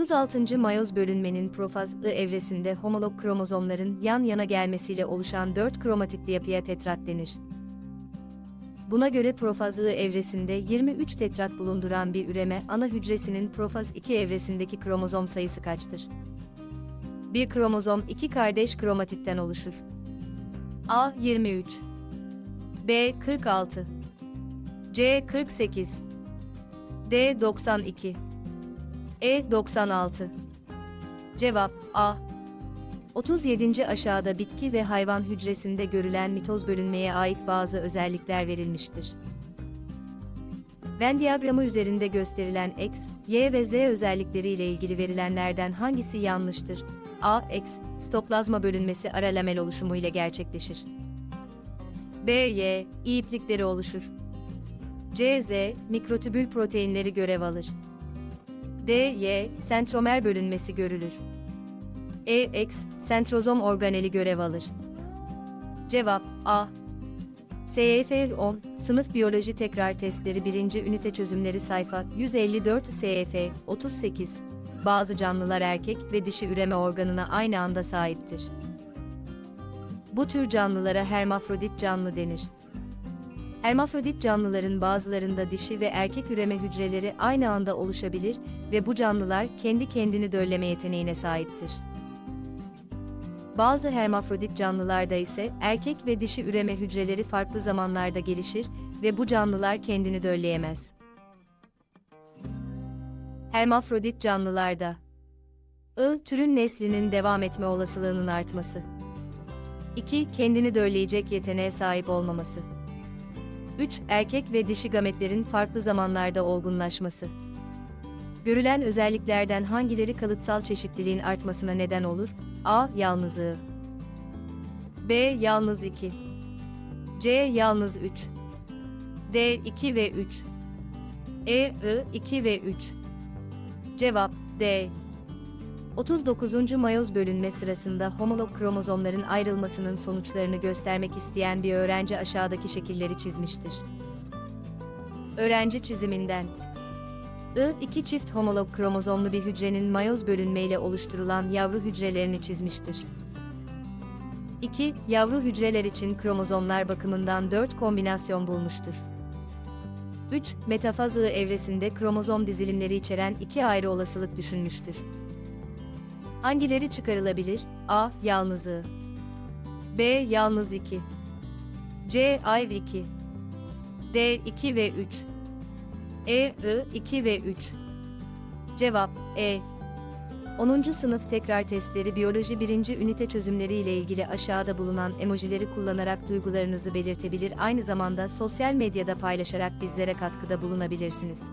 36. mayoz bölünmenin profaz I evresinde homolog kromozomların yan yana gelmesiyle oluşan 4 kromatitli yapıya tetrat denir. Buna göre profaz I evresinde 23 tetrat bulunduran bir üreme ana hücresinin profaz 2 evresindeki kromozom sayısı kaçtır? Bir kromozom iki kardeş kromatitten oluşur. A 23 B 46 C 48 D 92 E 96 Cevap A 37. aşağıda bitki ve hayvan hücresinde görülen mitoz bölünmeye ait bazı özellikler verilmiştir. Venn diyagramı üzerinde gösterilen X, Y ve Z özellikleri ile ilgili verilenlerden hangisi yanlıştır? A. X, stoplazma bölünmesi ara lamel oluşumu ile gerçekleşir. B. Y, iplikleri oluşur. C. Z, mikrotübül proteinleri görev alır. D. Y, sentromer bölünmesi görülür. E. X, sentrozom organeli görev alır. Cevap A. SYF 10, Sınıf Biyoloji Tekrar Testleri 1. Ünite Çözümleri Sayfa 154 SYF 38 Bazı canlılar erkek ve dişi üreme organına aynı anda sahiptir. Bu tür canlılara hermafrodit canlı denir. Hermafrodit canlıların bazılarında dişi ve erkek üreme hücreleri aynı anda oluşabilir ve bu canlılar kendi kendini dölleme yeteneğine sahiptir. Bazı hermafrodit canlılarda ise erkek ve dişi üreme hücreleri farklı zamanlarda gelişir ve bu canlılar kendini dölleyemez. Hermafrodit canlılarda I. Türün neslinin devam etme olasılığının artması. 2. Kendini dölleyecek yeteneğe sahip olmaması. 3. Erkek ve dişi gametlerin farklı zamanlarda olgunlaşması. Görülen özelliklerden hangileri kalıtsal çeşitliliğin artmasına neden olur? A. Yalnızlığı. B. Yalnız 2. C. Yalnız 3. D. 2 ve 3. E. I. 2 ve 3. Cevap D. 39. mayoz bölünme sırasında homolog kromozomların ayrılmasının sonuçlarını göstermek isteyen bir öğrenci aşağıdaki şekilleri çizmiştir. Öğrenci çiziminden I, iki çift homolog kromozomlu bir hücrenin mayoz bölünmeyle oluşturulan yavru hücrelerini çizmiştir. 2. Yavru hücreler için kromozomlar bakımından 4 kombinasyon bulmuştur. 3. Metafaz I evresinde kromozom dizilimleri içeren iki ayrı olasılık düşünmüştür. Hangileri çıkarılabilir? A. Yalnızlığı. B. Yalnız 2. C. Ayv 2. D. 2 ve 3. E. I. 2 ve 3. Cevap E. 10. sınıf tekrar testleri biyoloji 1. ünite çözümleri ile ilgili aşağıda bulunan emojileri kullanarak duygularınızı belirtebilir aynı zamanda sosyal medyada paylaşarak bizlere katkıda bulunabilirsiniz.